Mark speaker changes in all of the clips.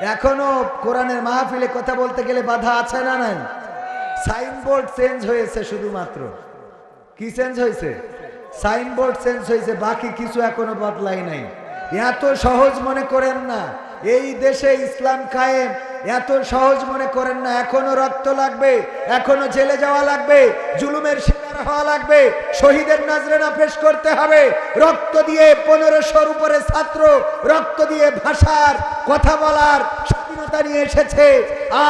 Speaker 1: এখনও কোরআনের মাহফিলে কথা বলতে গেলে বাধা আছে না নাই? সাইনবোর্ড চেঞ্জ হয়েছে শুধুমাত্র। কি চেঞ্জ হয়েছে? সাইনবোর্ড চেঞ্জ হয়েছে, বাকি কিছু এখনও বদলাই নাই। এত সহজ মনে করেন না, এই দেশে ইসলাম কায়েম এত সহজ মনে করেন না, এখনও রক্ত লাগবে, এখনও জেলে যাওয়া লাগবে, জুলুমের শিকার হওয়া লাগবে, শহীদের নাজরেনা পেশ করতে হবে, রক্ত দিয়ে পনেরোশোর উপরে ছাত্র, রক্ত দিয়ে ভাষার, কথা বলার স্বাধীনতা নিয়ে এসেছে,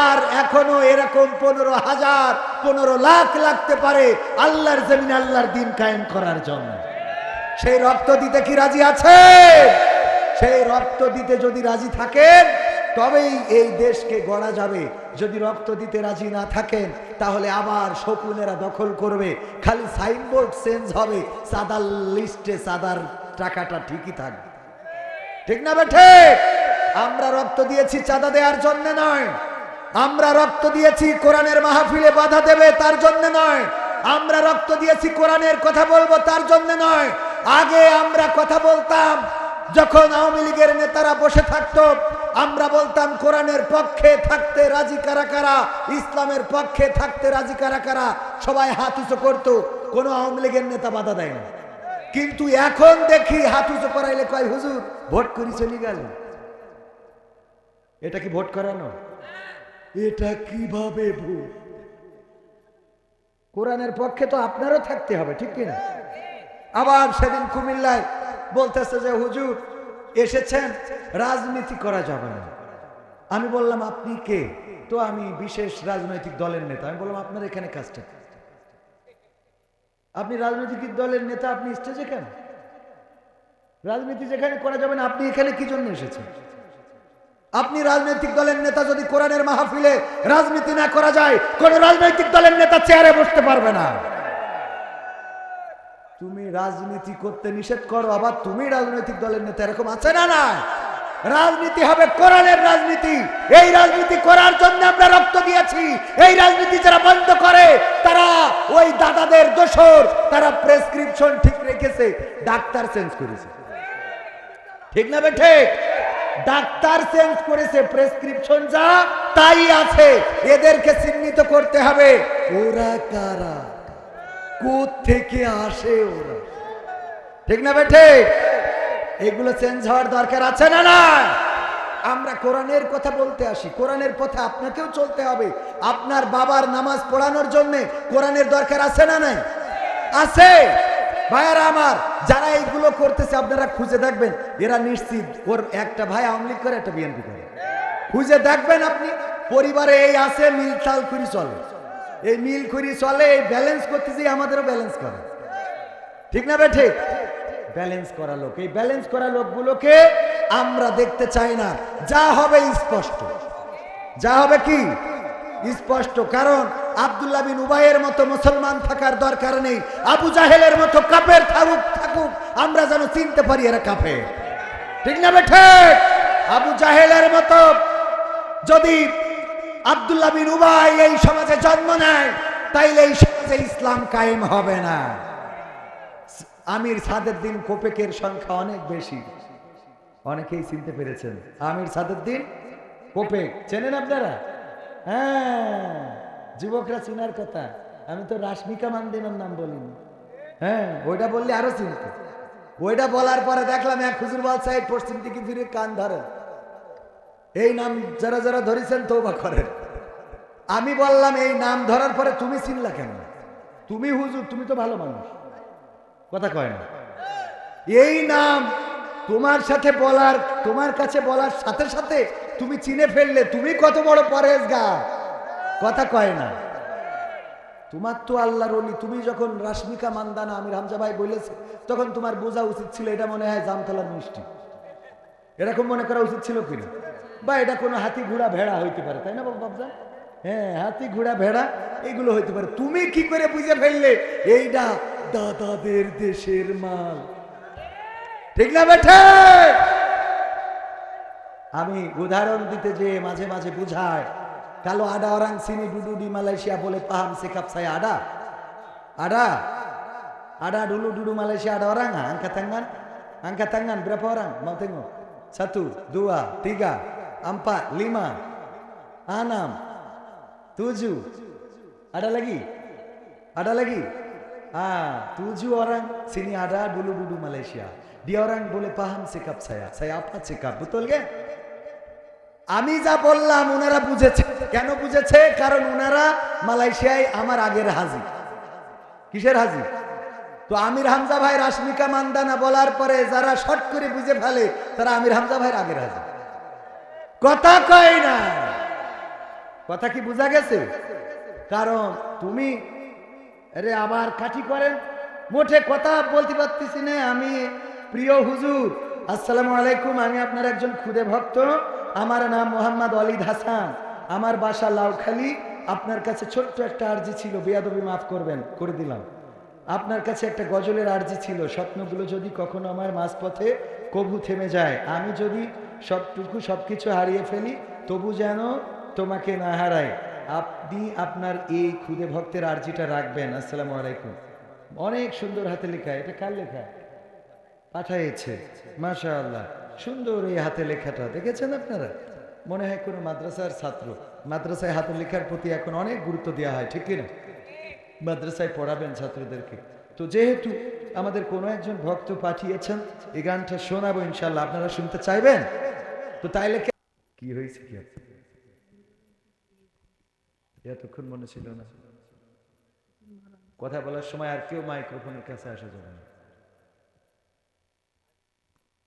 Speaker 1: আর এখনও এরকম পনেরো হাজার, পনেরো লাখ লাগতে পারে আল্লাহর জমিন আল্লাহর দিন কায়েম করার জন্য। সেই রক্ত দিতে কি রাজি আছে সেই রক্ত দিতে যদি রাজি থাকেন তবেই এই দেশকে গড়া যাবে। যদি রক্ত দিতে রাজি না থাকেন, তাহলে আবার শকুনেরা দখল করবে। খালি সাইনবোর্ড চেঞ্জ হবে। সাদার লিস্টে সাদার টাকাটা ঠিকই থাকবে। ঠিক না বেঠে আমরা রক্ত দিয়েছি চাঁদা দেওয়ার জন্য নয়। আমরা রক্ত দিয়েছি কোরআনের মাহফিলে বাধা দেবে তার জন্য নয়। আমরা রক্ত দিয়েছি কোরআনের কথা বলব তার জন্য নয়। আগে আমরা কথা বলতাম, যখন আওয়ামী লীগের নেতারা বসে থাকতো আমরা বলতাম, কোরআনের পক্ষে থাকতে রাজি কারা কারা? ইসলামের পক্ষে থাকতে রাজি কারা কারা? সবাই হাত উঁচু করতো, কোনো আওয়ামী লীগের নেতা বাধা দেয় না। কিন্তু এখন দেখি হাত উঁচু করাইলে কয়, হুজুর, ভোট করি চলে গেল। এটা কি ভোট করানো? এটা কীভাবে ভোট? কোরআনের পক্ষে তো আপনারও থাকতে হবে, ঠিক কিনা? আবার সেদিন কুমিল্লায় বলতেছে যে, হুজুর এসেছেন, রাজনীতি করা যাবে না। আমি বললাম, আপনি কে? তো আমি বিশেষ রাজনৈতিক দলের নেতা। আমি বললাম, আপনার এখানে কাজটা? আপনি রাজনৈতিক দলের নেতা, আপনি স্টেজে কেন? রাজনীতি যেখানে করা যাবে না, আপনি এখানে কি জন্য এসেছেন? আপনি রাজনৈতিক দলের নেতা যদি কোরআনের মাহফিলে রাজনীতি না করা যায়, কোন রাজনৈতিক দলের নেতা চেয়ারে বসতে পারবে না। তুমি রাজনীতি করতে নিষেধ করো, আবার তুমি রাজনৈতিক দলের নেতা, এরকম আছে না না রাজনীতি হবে কোরআনের রাজনীতি। এই রাজনীতি করার জন্য আমরা রক্ত দিয়েছি। এই রাজনীতি যারা বন্ধ করে, তারা ওই দাদাদের দোষর, তারা প্রেসক্রিপশন ঠিক রেখেছে, ডাক্তার চেঞ্জ করেছে। ঠিক না বেঠে ডাক্তার চেঞ্জ করেছে প্রেসক্রিপশন যা, তাই আছে। এদেরকে চিহ্নিত করতে হবে। ওরা কারা? থেকে আসে ওরা? ঠিক না বেঠে? এগুলো চেঞ্জ হওয়ার দরকার আছে না না আমরা কোরআনের কথা বলতে আসি। কোরআনের পথে আপনাকেও চলতে হবে। আপনার বাবার নামাজ পড়ানোর জন্য কোরআনের দরকার আছে না নাই? আছে। ভাইয়ারা আমার, যারা এইগুলো করতেছে, আপনারা খুঁজে দেখবেন। এরা নিশ্চিত, ওর একটা ভাই আওয়ামী লীগ করে, একটা বিএনপি করে। খুঁজে দেখবেন আপনি, পরিবারে এই আছে মিল চাল করি চলে। এই মিল করি চলে ব্যালেন্স করতে যে আমাদেরও ব্যালেন্স করে। ঠিক না বে ঠিক? ব্যালেন্স করা লোক। এই ব্যালেন্স করা লোকগুলোকে আমরা দেখতে চাই না। যা হবে স্পষ্ট। যা হবে কি? স্পষ্ট। কারণ আব্দুল্লাহ বিন উবাইয়ের মতো মুসলমান থাকার দরকার নেই। আবু জাহেলের মতো কাপের থাকুক থাকুক, আমরা যেন চিনতে পারি এরা কাপে ঠিক না বেঠে আবু জাহেলের মতো যদি আব্দুল্লাহ বিন উবাই এই সমাজে জন্ম নেয়, তাইলে এই সমাজে ইসলাম কায়েম হবে না। আমির সাদেরদিন কোপেকের সংখ্যা অনেক বেশি। অনেকেই চিনতে পেরেছেন। আমির সাদেরদিন কোপেক, চেনেন আপনারা? হ্যাঁ যুবকরা চিনার কথা। আমি তো রাশ্মিকা মান্দিনের নাম বলিনি। হ্যাঁ ওইটা বললে আরও চিনত। ওইটা বলার পরে দেখলাম এক হুজুর সাহেব পশ্চিম দিকে ফিরে কান ধরেন। এই নাম যারা যারা ধরেছেন তৌবা করেন। আমি বললাম, এই নাম ধরার পরে তুমি চিনলা কেন? তুমি হুজুর, তুমি তো ভালো মানুষ। কথা কয় না। এই নাম তোমার সাথে বলার, তোমার কাছে বলার সাথে সাথে তুমি চিনে ফেললে, তুমি কত বড় পরেজগা কথা কয় না। তোমার তো আল্লাহর অলি তুমি যখন রাশ্মিকা মান্দানা আমি রামজা ভাই বলেছে, তখন তোমার বোঝা উচিত ছিল, এটা মনে হয় জামতলার মিষ্টি। এরকম মনে করা উচিত ছিল কিনা? বা এটা কোনো হাতি ঘোড়া ভেড়া হইতে পারে তাই না বাবু বাবজা হ্যাঁ হাতি ঘোড়া ভেড়া এগুলো হইতে পারে। তুমি কি করে বুঝে ফেললে? এইটা দাদাদের দেশের মাল। ঠিক না বেঠে? আমি উদাহরণ দিতে যে মাঝে মাঝে বুঝায় কালো আডা ওরাং সিনি ডুডুডি মালয়েশিয়া বলে পাহাম সে কাপসাই আডা আডা ada dulu dulu Malaysia ada orang ah, angkat tangan angkat tangan berapa orang mau tengok satu empat, lima, enam, tujuh. Ada lagi? Ada lagi? Ah, tujuh orang sini ada dulu-dulu Malaysia. Dia orang boleh paham sikap saya. Saya apa sikap? Betul ke? আমি যা বললাম ওনারা বুঝেছে কেন বুঝেছে কারণ ওনারা মালয়েশিয়ায় আমার আগের হাজি কিসের হাজি তো আমির হামজা ভাই রাশমিকা মান্দানা বলার পরে যারা শর্ট করে বুঝে ফেলে তারা আমির হামজা ভাইয়ের আগের হাজি কথা কয় না কথা কি বোঝা গেছে? কারণ তুমি আরে আবার কাঠি করেন, মোটে কথা বলতে পারতেছি না। আমি প্রিয় হুজুর, আসসালামু আলাইকুম। আমি আপনার একজন খুদে ভক্ত। আমার নাম মোহাম্মদ অলিদ হাসান। আমার বাসা লাউখালি আপনার কাছে ছোট্ট একটা আর্জি ছিল, বেয়াদবি মাফ করবেন, করে দিলাম। আপনার কাছে একটা গজলের আর্জি ছিল, স্বপ্নগুলো যদি কখনো আমার মাঝপথে কবু থেমে যায়, আমি যদি সবটুকু সবকিছু হারিয়ে ফেলি, তবু যেন তোমাকে না হারাই আপনি আপনার এই খুদে ভক্তের আর্জিটা রাখবেন। আসসালামু আলাইকুম। অনেক সুন্দর হাতে লেখা, এটা কার লেখা? পাঠাইছে মাশা আল্লাহ সুন্দর এই হাতে লেখাটা, দেখেছেন আপনারা? মনে হয় কোনো মাদ্রাসার ছাত্র। মাদ্রাসায় হাতে লেখার প্রতি এখন অনেক গুরুত্ব দেওয়া হয়, ঠিক কিনা মাদ্রাসায় পড়াবেন ছাত্রদেরকে। তো যেহেতু আমাদের কোনো একজন ভক্ত পাঠিয়েছেন, এই গানটা শোনাবো ইনশাল্লাহ আপনারা শুনতে চাইবেন? তো তাইলে কে- হয়েছে কি? এতক্ষণ মনে ছিল না। কথা বলার সময় আর কেউ মাইক্রোফোনের কাছে আসা যাবে না।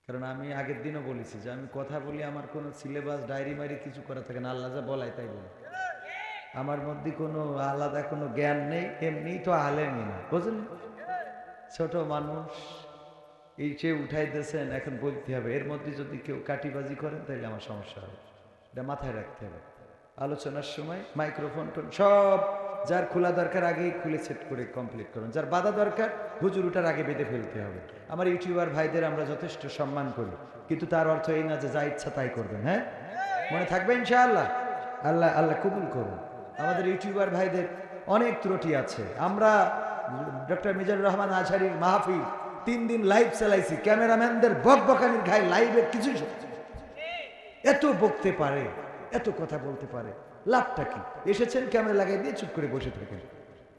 Speaker 1: কারণ আমি আগের দিনও বলেছি যে আমি কথা বলি, আমার কোনো সিলেবাস, ডায়েরি মারি কিছু করা থাকে না। আল্লাহ যা বলাই তাই বলি। আমার মধ্যে কোনো আলাদা কোনো জ্ঞান নেই এমনি তো আলেমই না, বুঝলেন? ছোট মানুষ এই সে উঠাই দিয়েছেন এখন বলতে হবে, এর মধ্যে যদি কেউ কাটিবাজি করেন তাহলে আমার সমস্যা হবে। এটা মাথায় রাখতে হবে। আলোচনার সময় মাইক্রোফোন টোন, সব যার খোলা দরকার আগেই খুলে সেট করে কমপ্লিট করুন। যার বাধা দরকার, হুজুর উঠার আগে বেঁধে ফেলতে হবে। আমার ইউটিউবার ভাইদের আমরা যথেষ্ট সম্মান করি, কিন্তু তার অর্থ এই না যে যা ইচ্ছা তাই করবেন হ্যাঁ? মনে থাকবে ইনশাআল্লাহ? আল্লাহ আল্লাহ কবুল করুন। আমাদের ইউটিউবার ভাইদের অনেক ত্রুটি আছে। আমরা ডক্টর মিজানুর রহমান আজহারির মাহফিল তিন দিন লাইভ চালাইছি। ক্যামেরাম্যানদের বক বকানির ঘাই লাইভের কিছুই শুনছি। এত বকতে পারে, এত কথা বলতে পারে, লাভটা কি? এসেছেন, ক্যামেরা লাগাই দিয়ে চুপ করে বসে থাকেন।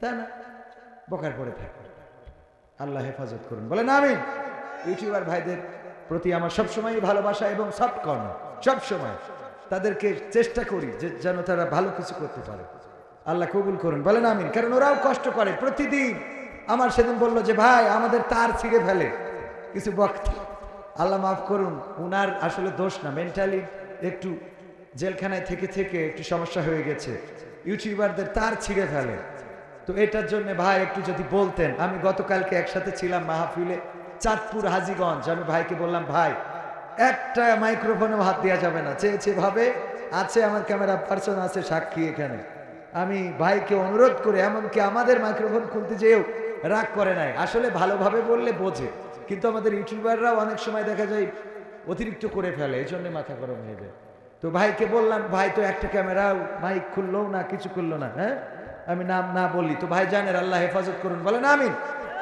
Speaker 1: তাই না? বকার পরে থাকেন। আল্লাহ হেফাজত করুন। বলেন আমি ইউটিউবার ভাইদের প্রতি আমার সবসময় ভালোবাসা এবং সফট কর্ণ সবসময়। তাদেরকে চেষ্টা করি যে যেন তারা ভালো কিছু করতে পারে। আল্লাহ কবুল করুন। বলেন, আমিন। কারণ ওরাও কষ্ট করে প্রতিদিন। আমার সেদিন বলল যে, ভাই, আমাদের তার ছিঁড়ে ফেলে। কিছু বক্তা, আল্লাহ মাফ করুন, উনার আসলে দোষ না। মেন্টালি একটু জেলখানায় থেকে থেকে একটু সমস্যা হয়ে গেছে। ইউটিউবারদের তার ছিঁড়ে ফেলে। তো এটার জন্য, ভাই, একটু যদি বলতেন, আমি গতকালকে একসাথে ছিলাম মাহফিলে চাঁদপুর হাজিগঞ্জ। আমি ভাইকে বললাম, ভাই, একটা মাইক্রোফোনেও হাত দেওয়া যাবে না। চেয়েছে ভাবে, আছে আমার ক্যামেরা, পার্সন আছে সাক্ষী এখানে। আমি ভাইকে অনুরোধ করে, এমনকি আমাদের মাইক্রোফোন খুলতে যেও রাগ করে নাই। আসলে ভালোভাবে বললে বোঝে, কিন্তু আমাদের ইউটিউবাররাও অনেক সময় দেখা যায় অতিরিক্ত করে ফেলে এই জন্য মাথা গরম হয়ে যায়। তো ভাইকে বললাম, ভাই, তো একটা ক্যামেরা, মাইক খুললো না, কিছু করল না হ্যাঁ? আমি নাম না বললি তো ভাই জানেন আল্লাহ হেফাজত করুন। বলেন আমিন।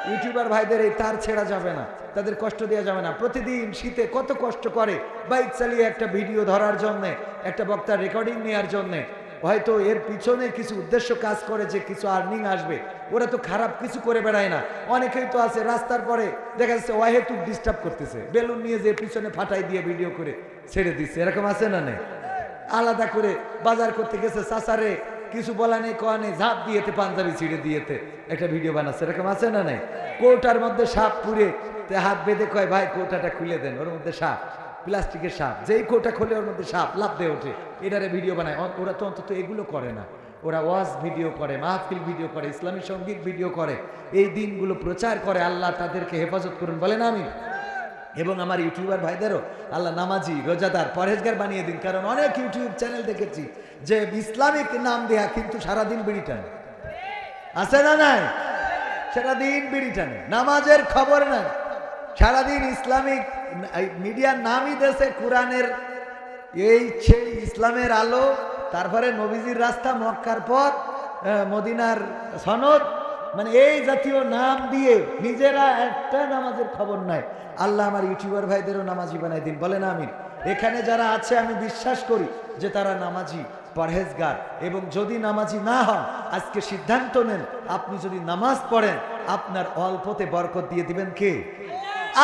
Speaker 1: ইউটিউবার ভাইদের এই তার ছেড়া যাবে না, তাদের কষ্ট দেওয়া যাবে না। প্রতিদিন শীতে কত কষ্ট করে বাইক চালিয়ে একটা ভিডিও ধরার জন্যে, একটা বক্তার রেকর্ডিং নেওয়ার জন্যে হয়তো এর পিছনে কিছু উদ্দেশ্য কাজ করে যে কিছু আর্নিং আসবে। ওরা তো খারাপ কিছু করে বেড়ায় না। অনেকেই তো আছে রাস্তার পরে দেখা যাচ্ছে অহেতুক ডিস্টার্ব করতেছে। বেলুন নিয়ে যে পিছনে ফাটাই দিয়ে ভিডিও করে ছেড়ে দিচ্ছে। এরকম আছে না নেই? আলাদা করে বাজার করতে গেছে চাচারে, কিছু বলা নেই, কয়া নেই, ঝাঁপ দিয়েতে, পাঞ্জাবি ছিঁড়ে দিয়েতে একটা ভিডিও বানাচ্ছে। এরকম আছে না নেই? কৌটার মধ্যে সাপ পুড়ে হাত বেঁধে কয়, ভাই, কৌটাটা খুলে দেন। ওর মধ্যে সাপ। প্লাস্টিকের সাপ। যেই কোটা খোলে ওর মধ্যে সাপ লাভ দিয়ে ওঠে। এটারে ভিডিও বানায়। ওরা তো অন্তত এগুলো করে না। ওরা ওয়াজ ভিডিও করে, মাহফিল ভিডিও করে, ইসলামী সংগীত ভিডিও করে। এই দিনগুলো প্রচার করে। আল্লাহ তাদেরকে হেফাজত করুন। বলেন আমি এবং আমার ইউটিউবার ভাইদেরও আল্লাহ নামাজি, রোজাদার পরেজগার বানিয়ে দিন। কারণ অনেক ইউটিউব চ্যানেল দেখেছি যে ইসলামিক নাম দেয়া কিন্তু সারাদিন বিড়ি টানে। আছে না নাই? সারাদিন বিড়ি টানে। নামাজের খবর নাই। সারাদিন ইসলামিক মিডিয়ার নামই দেশে কোরআনের এই সেই ইসলামের আলো। তারপরে নবীজির রাস্তা মক্কার পথ মদিনার সনদ। মানে এই জাতীয় নাম দিয়ে নিজেরা একটা নামাজের খবর নাই। আল্লাহ আমার ইউটিউবার ভাইদেরও নামাজি বানাই দিন। বলেন আমিন। এখানে যারা আছে, আমি বিশ্বাস করি যে তারা নামাজি, পরহেজগার। এবং যদি নামাজি না হন, আজকে সিদ্ধান্ত নেন, আপনি যদি নামাজ পড়েন, আপনার অল্পতে বরকত দিয়ে দিবেন কে?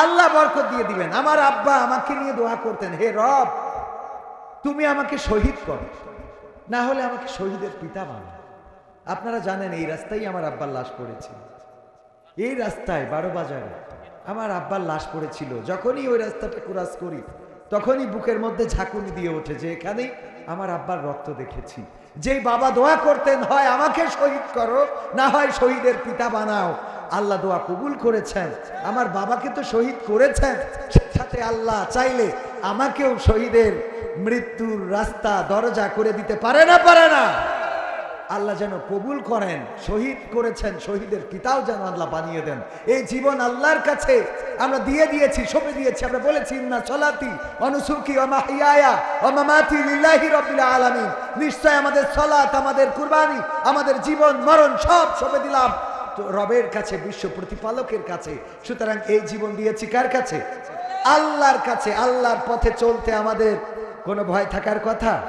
Speaker 1: আল্লাহ বরকত দিয়ে দিবেন। আমার আব্বা আমাকে নিয়ে দোয়া করতেন, হে রব, তুমি আমাকে শহীদ করো। না হলে আমাকে শহীদের পিতা বানাও। আপনারা জানেন, এই রাস্তায় আমার আব্বার লাশ পড়েছিল এই রাস্তায়, বারো বাজারে, আমার আব্বার লাশ পড়েছিল। যখনই ওই রাস্তাটা ক্রস করি, তখনই বুকের মধ্যে ঝাঁকুনি দিয়ে ওঠে যে এখানেই আমার আব্বার রক্ত দেখেছি। যেই বাবা দোয়া করতেন, হয় আমাকে শহীদ করো, না হয় শহীদের পিতা বানাও। আল্লাহ দোয়া কবুল করেছেন। আমার বাবাকে তো শহীদ করেছেন। সাথে আল্লাহ চাইলে আমাকেও শহীদের মৃত্যুর রাস্তা, দরজা করে দিতে পারে না পারে না। আল্লাহ যেন কবুল করেন, শহীদ করেছেন, শহীদের পিতাও যেন আল্লাহ বানিয়ে দেন। এই জীবন আল্লাহর কাছে আমরা দিয়ে দিয়েছি, সঁপে দিয়েছি। আমরা বলেছি না চলাতি অনুসুকি অমাহিয়া অমামাতি লিল্লাহি রব্বিল আলামিন। নিশ্চয় আমাদের সলাত, আমাদের কুরবানি, আমাদের জীবন, মরণ সব সঁপে দিলাম। রবের কাছে, বিশ্ব প্রতিপালকের কাছে। সুতরাং এই জীবন দিয়েছি কার কাছে? আল্লাহর কাছে। আল্লাহর পথে চলতে আমাদের কোনো ভয় থাকার কথা?